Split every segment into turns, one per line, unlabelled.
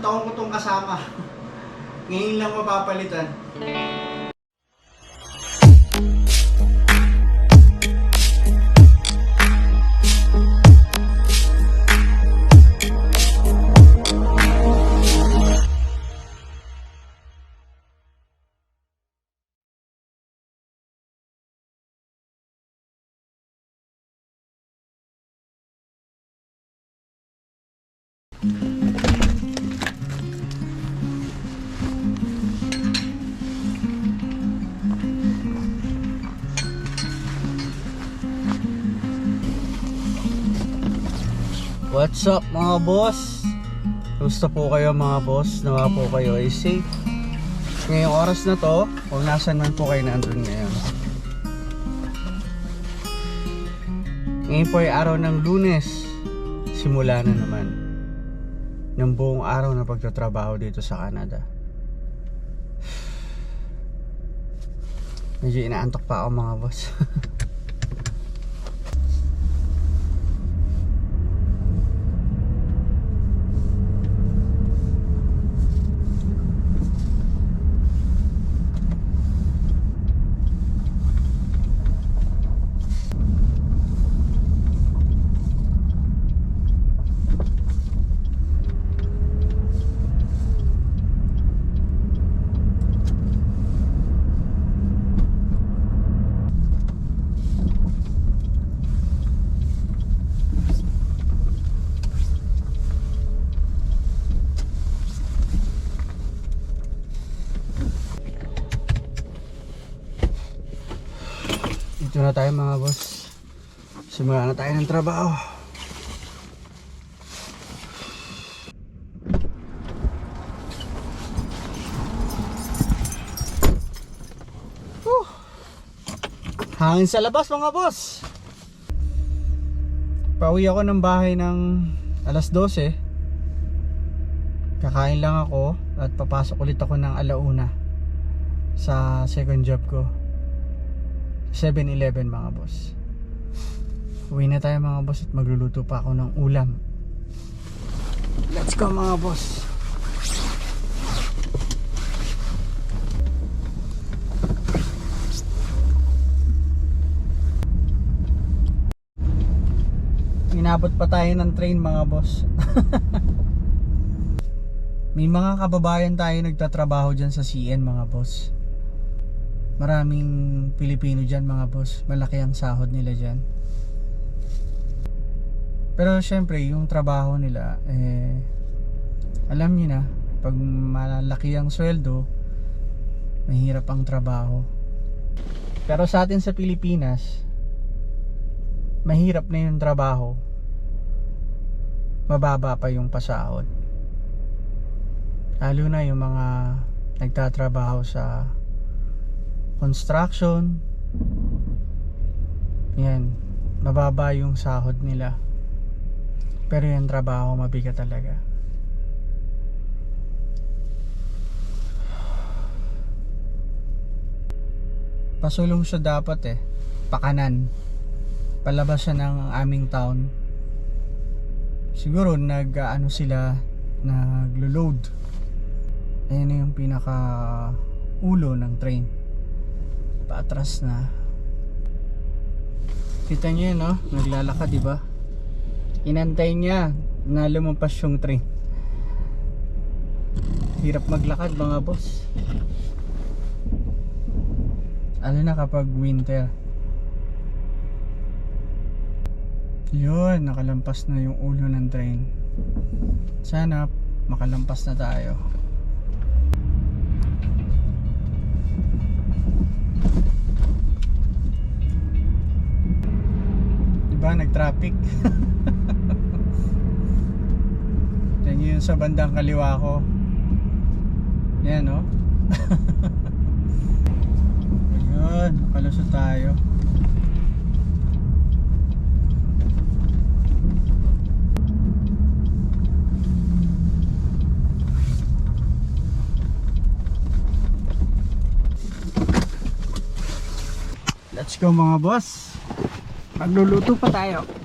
Taon ko tong kasama. Ngayon lang mapapalitan. What's up mga boss? Gusto po kayo mga boss? Nawa po kayo ay safe. Ngayong oras na to, kung nasan man po kayo nandun ngayon. Ngayon po ay araw ng lunes. Simula na naman ng buong araw na pagtatrabaho dito sa Canada. Medyo inaantok pa ako mga boss. Dito na tayo mga boss. Simula na ng trabaho. Whew. Hangin sa labas mga boss. Pauwi ako ng bahay ng alas 12. Kakain lang ako at papasok ulit ako ng alauna sa second job ko. 7-Eleven mga boss. Uwi na tayo mga boss at magluluto pa ako ng ulam. Let's go mga boss. Inabot pa tayo ng train mga boss. May mga kababayan tayo nagtatrabaho dyan sa CN mga boss. Maraming Pilipino dyan mga boss. Malaki ang sahod nila dyan. Pero syempre, yung trabaho nila, eh, alam niyo na, pag malaki ang sweldo, mahirap ang trabaho. Pero sa atin sa Pilipinas, mahirap na yung trabaho. Mababa pa yung pasahod. Lalo na yung mga nagtatrabaho sa construction yan mababa yung sahod nila pero yung trabaho mabigat talaga. Pasulong siya dapat eh. Pakanan. Palabas siya ng aming town. Siguro nag ano sila naglo-load. Ayun na yung pinaka ulo ng train. Paatras na. Kita nyo yun no? Naglalakad di ba inantay niya na lumampas yung train. Hirap maglakad mga boss. Ano na kapag winter? Yun nakalampas na yung ulo ng train. Sana makalampas na tayo. Diba, nag-traffic. Yan yun sa bandang kaliwa ko. Yan, no? Ayun, nakalusot tayo. Let's go mga boss. Magluluto pa tayo.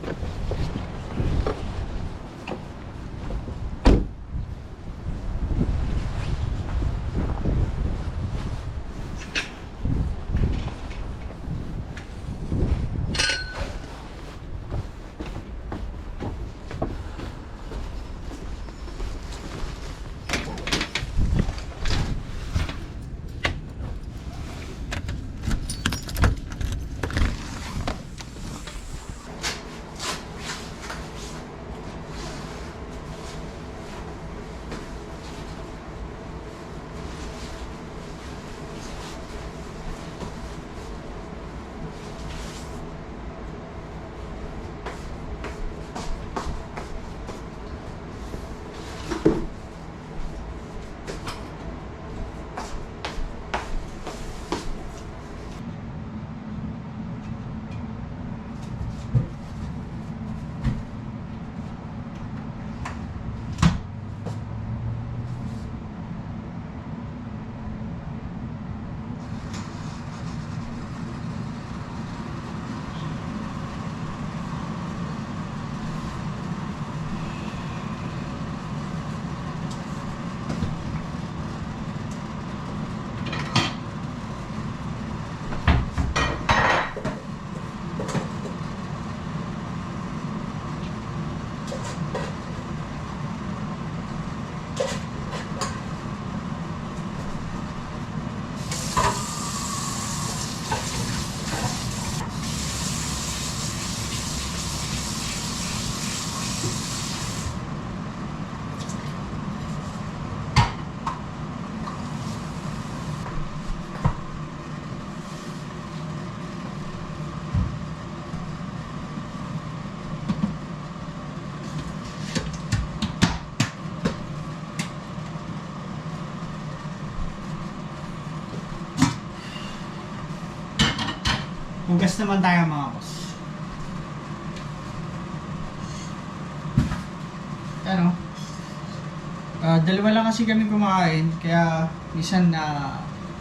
Hugas naman tayo mga boss. Ano? Ah, dalawa lang kasi kami kumakain, kaya minsan na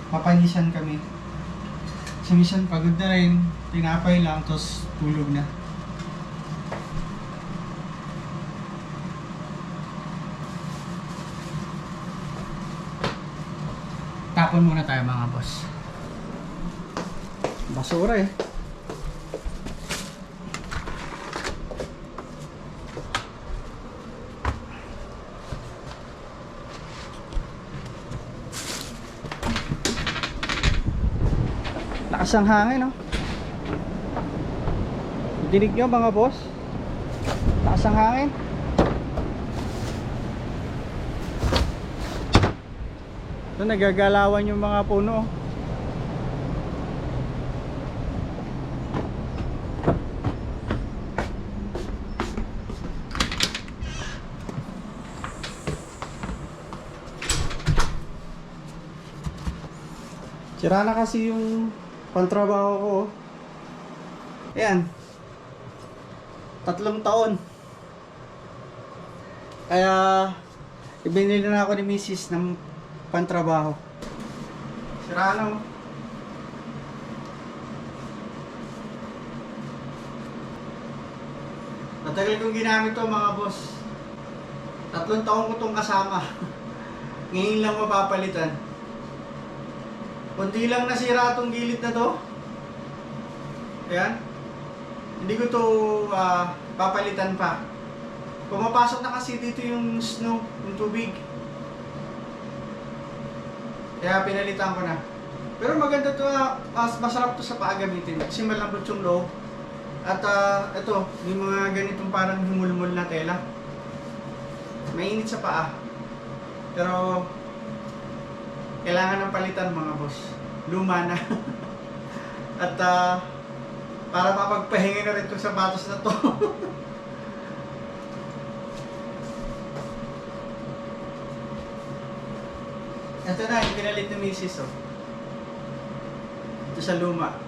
papanisan kami. Kasi minsan pagod na rin, tinapay lang, tapos tulog na. Tapon muna tayo mga boss. Basura eh. Lakas ang hangin, no? Dinig nyo mga boss? Lakas ang hangin. Ito, nagagalawan yung mga puno. Sira na kasi yung pantrabaho ko. Ayan. Tatlong taon. Kaya, ibinili na ako ni Mrs. ng pantrabaho. Sira na oh. Matagal kong ginamit to mga boss. Tatlong taon ko tong kasama. Ngayon lang mapapalitan. Kundi lang nasira tong gilid na to. Ayan. Hindi ko to ah, papalitan pa. Pumapasok na kasi dito yung snow, yung tubig. Kaya pinalitan ko na. Pero maganda to, ah, mas masarap to sa paa gamitin kasi malambot yung loob. At ah, ito, yung mga ganitong parang humulmul na tela. Mainit sa paa. Pero kailangan ng palitan mga boss. Luma na. At ah, para mapagpahinga na rin itong sapatos na to. Ito na, yung pinalit ni Mrs. Oh. Ito sa luma.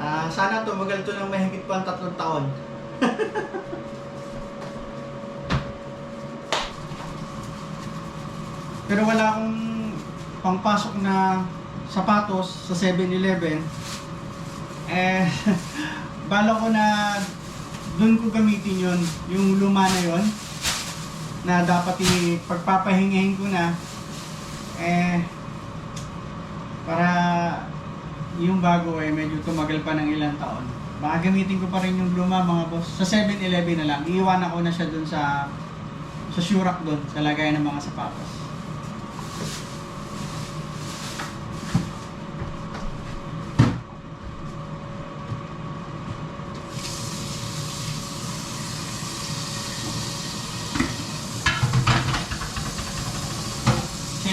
Ah, sana tumagal to ng mahigit pa ang tatlong taon. Pero wala akong pangpasok na sapatos sa 7-Eleven. Eh, bala ko na doon ko gamitin yon yung luma na yon na dapat ipagpapahingahin ko na. Eh para yung bago eh medyo tumagal pa ng ilang taon. Baka gamitin ko pa rin yung luma mga boss. Sa 7-Eleven na lang. Iiwanan ko na siya doon sa sa Shurak doon sa lagayan ng mga sapatos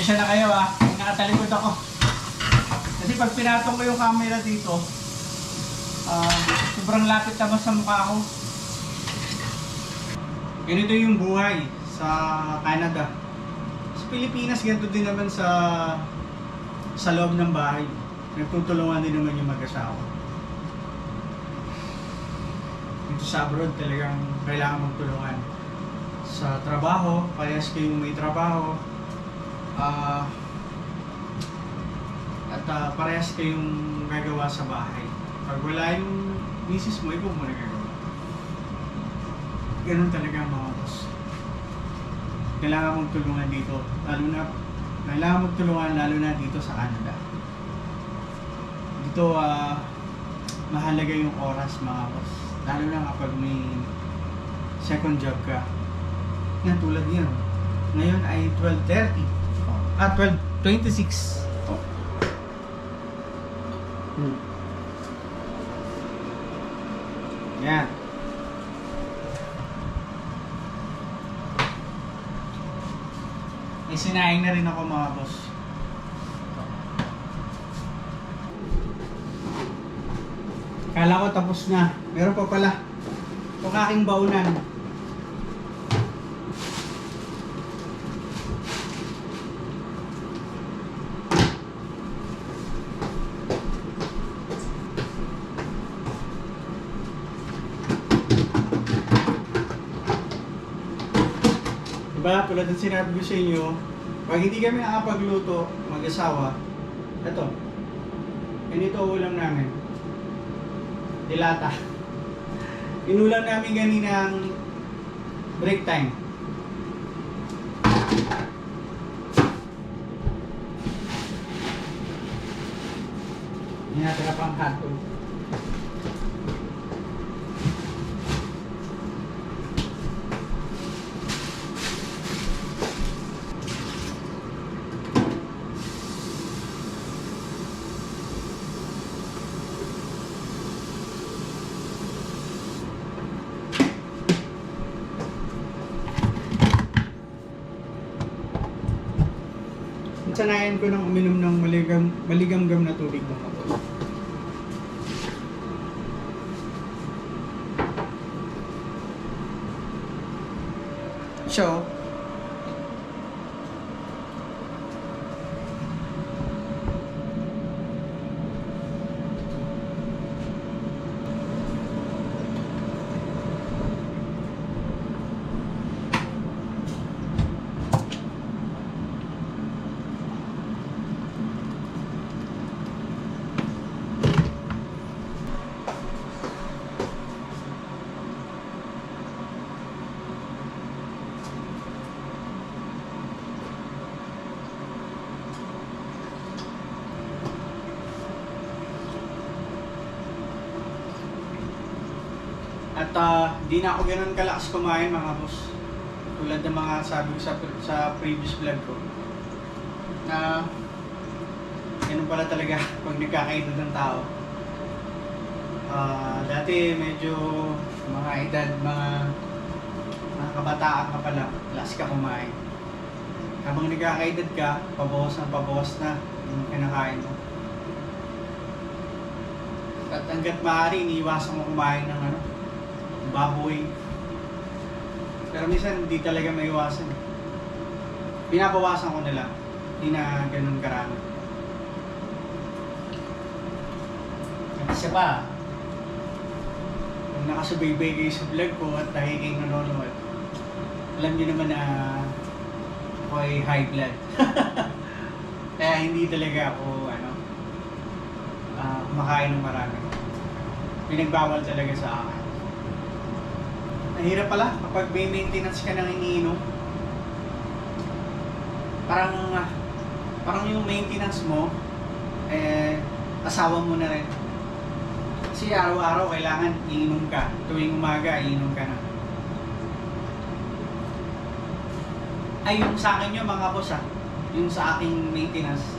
Sensya na kayo ah, nakatalikod ako. Kasi pag pinatong ko yung camera dito, ah, sobrang lapit naman sa mukha ko. Ganito yung buhay sa Canada. Sa Pilipinas, ganito din naman sa sa loob ng bahay. Nagtutulungan din naman yung mag-asawa. Dito sa abroad, talagang kailangan magtulungan. Sa trabaho, parehas kayong may trabaho, Ah, at ah, parehas kayong gagawa sa bahay. Pag wala yung misis mo, ikaw mo na gagawa. Ganun talaga mga boss. Kailangan mong tulungan dito. Lalo na, kailangan mong tulungan lalo na dito sa Canada. Dito, ah, mahalaga yung oras mga boss. Lalo na kapag may second job ka. Yan, tulad niyan. Ngayon ay 12.30. Ah, 12.26. Oh. Hmm. Yan. May sinaing na rin ako mga boss. Kala ko tapos na. Meron pa pala. Itong aking baunan. Diba, tulad ng sinabi ko sa inyo, pag hindi kami nakapagluto, mag-asawa, ito, ganito ulam namin. Dilata. Inulam namin ganinang break time. Hindi natin pang hotdog. Ko ng uminom ng maligam, maligamgam na tubig ng kapos. So, At ah, di na ako ganun kalakas kumain mga boss. Tulad ng mga sabi ko sa, sa previous vlog ko. Na ganun pala talaga pag nagkakaedad ng tao. Ah, dati medyo mga edad, mga, mga kabataan ka pa lang, last ka kumain. Habang nagkakaedad ka, pabawas na pabawas na yung kinakain mo. At hanggat maaari, iniiwasan mo kumain ng ano, baboy. Pero minsan hindi talaga maiwasan. Pinabawasan ko na lang. Hindi na ganun karami. At isa pa, kung nakasubaybay kayo sa vlog ko at dahil kayo nanonood, alam niyo naman na ako ay high blood. Kaya hindi talaga ako ano, ah, kumakain ng marami. Pinagbawal talaga sa akin. Mahirap pala kapag may maintenance ka ng iniinom. Parang, ah, parang yung maintenance mo, eh, asawa mo na rin. Kasi araw-araw kailangan iinom ka. Tuwing umaga, iinom ka na. Ay, yung sa akin yun mga boss ah. Yung sa aking maintenance.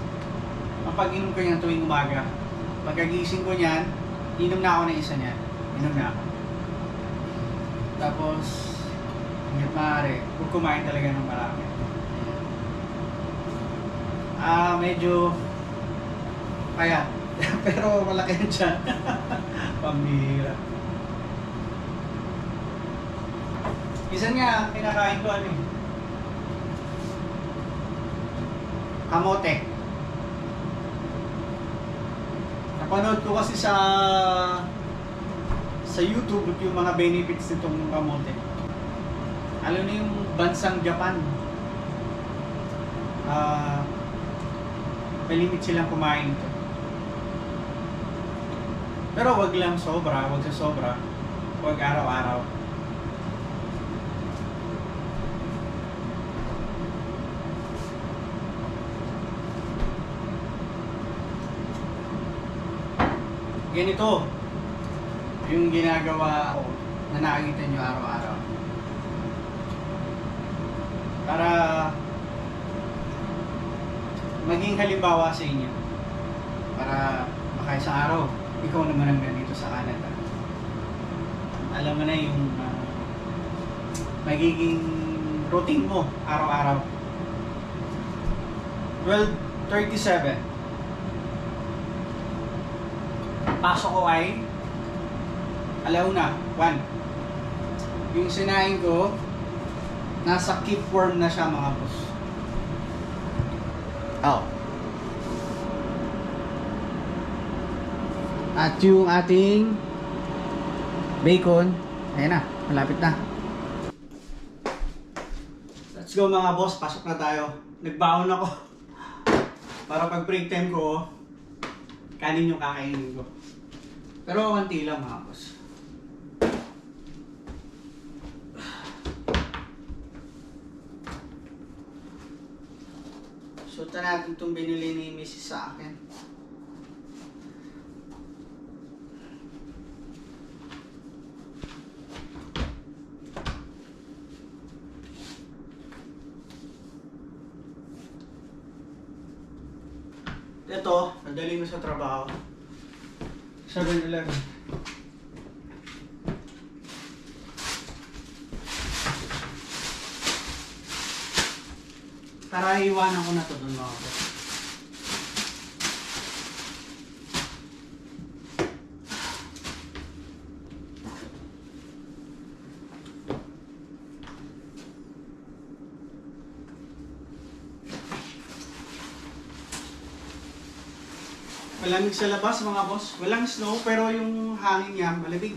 Kapag inom ko yan tuwing umaga, pagkagising ko niyan, inom na ako ng isa niyan. Inom na ako. Tapos, hanggat maaari, huwag kumain talaga ng marami. Ah, medyo kaya, pero malaki yan dyan. Pambihira. Isa nga, kinakain ko ano eh. Kamote. Napanood ko kasi sa sa YouTube yung mga benefits nitong kamote. Alam niyo yung bansang Japan. Ah, may limit silang kumain ito. Pero wag lang sobra, wag sa sobra. Wag araw-araw. Ganito, yung ginagawa ko na nakikita nyo araw-araw. Para maging halimbawa sa inyo. Para baka isang araw, ikaw naman ang nandito sa Canada. Alam mo na yung ah, magiging routine mo araw-araw. 12.37 Pasok ko ay alauna, 1. Yung sinain ko, nasa keep warm na siya mga boss. Oh. At yung ating bacon, ayan na, malapit na. Let's go mga boss, pasok na tayo. Nagbaon ako. Para pag break time ko, kanin yung kakainin ko. Pero konti lang mga boss. Suta natin itong binili ni Mrs. sa akin. Ito, nadali mo sa trabaho. 7-Eleven. Tara, iwanan ko na to dun mga boss. Malamig sa labas mga boss. Walang snow pero yung hangin niya malamig.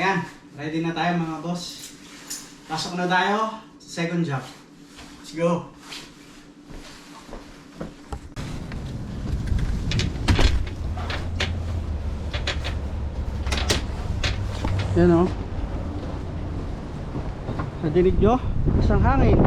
Ayan, ready na tayo mga boss. Pasok na tayo sa second job. Let's go. Yan o. Sa dinig nyo, isang hangin.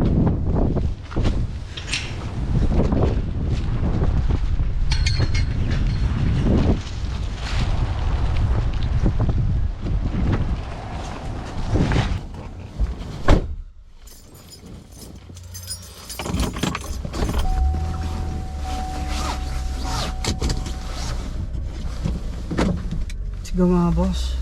Let's go mga boss.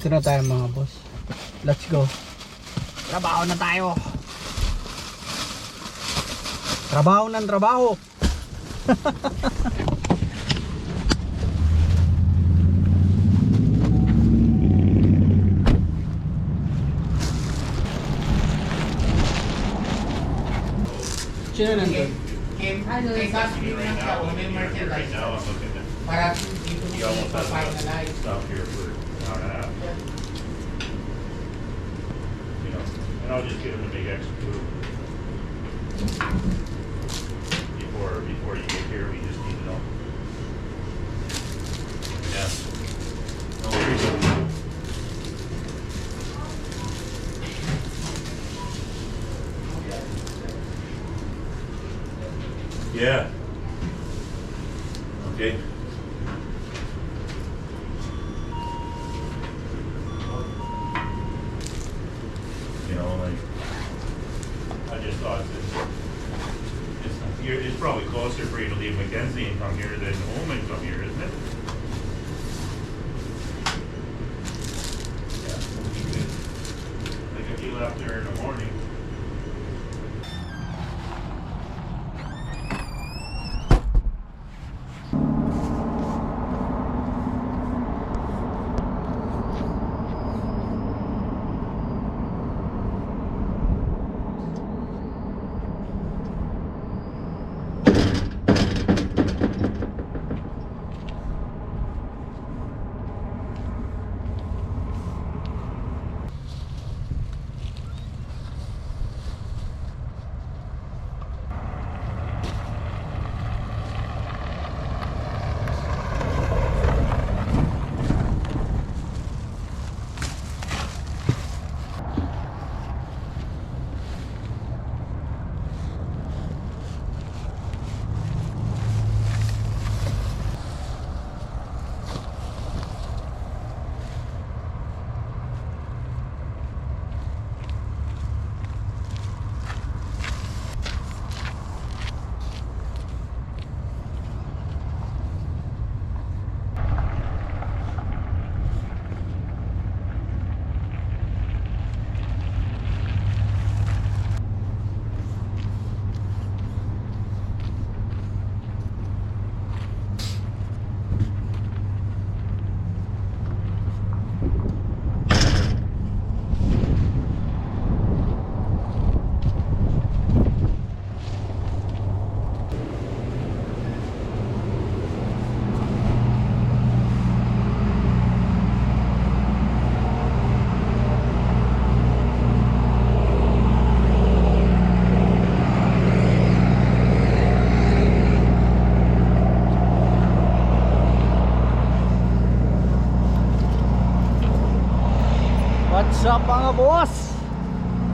Ito na tayo mga boss. Let's go. Trabaho na tayo. Trabaho ng trabaho. Sino nandun?
Kim,
Ano,
take
sa-
us through ng
Right
merchandise para dito mo
have
pa-finalize.
stuff here for and a. You know, and I'll just give them a big extra. Before, before you get here, we just up there in the morning.
Up mga boss?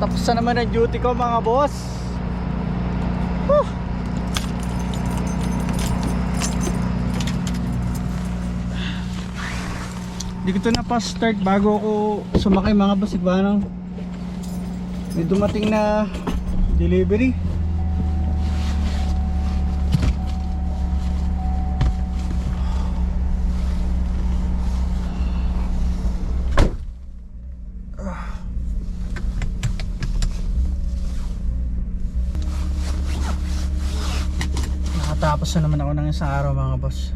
Tapos na naman ang duty ko mga boss. Whew. Hindi ko ito na pa start bago ako sumakay mga boss. Iba nang may dumating na delivery. Nakatapos na naman ako ng isang araw mga boss.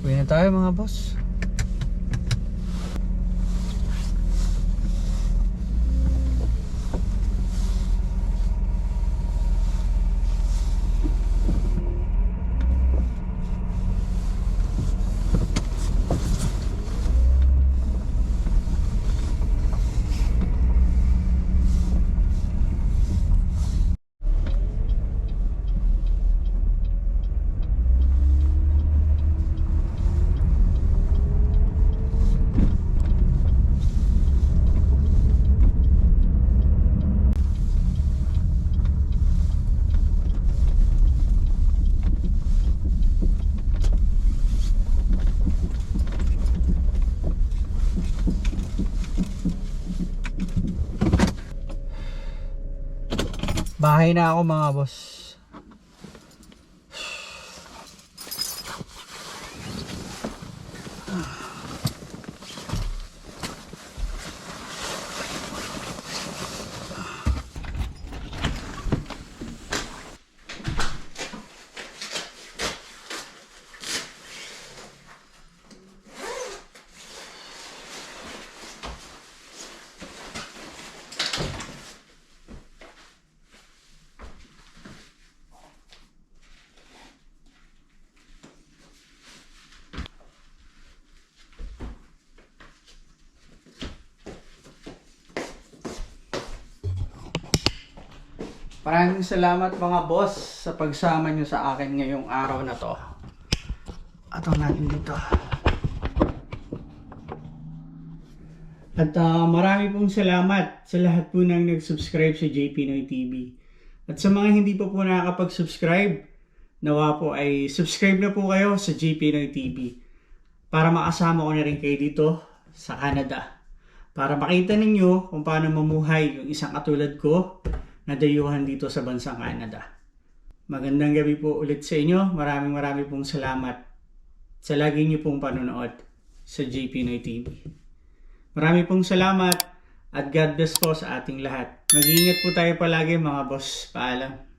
Uwi na tayo mga boss. Bahay na ako mga boss. Maraming salamat mga boss sa pagsama nyo sa akin ngayong araw na to. Ato natin dito. At ah, marami pong salamat sa lahat po nang nag-subscribe sa JP Noy TV. At sa mga hindi pa po nakakapag-subscribe, nawa po ay subscribe na po kayo sa JP Noy TV para makasama ko na rin kayo dito sa Canada. Para makita ninyo kung paano mamuhay yung isang katulad ko na dayuhan dito sa bansang Canada. Magandang gabi po ulit sa inyo. Maraming maraming pong salamat sa lagi niyo pong panonood sa JP Noy TV. Marami pong salamat at God bless po sa ating lahat. Mag-iingat po tayo palagi mga boss. Paalam.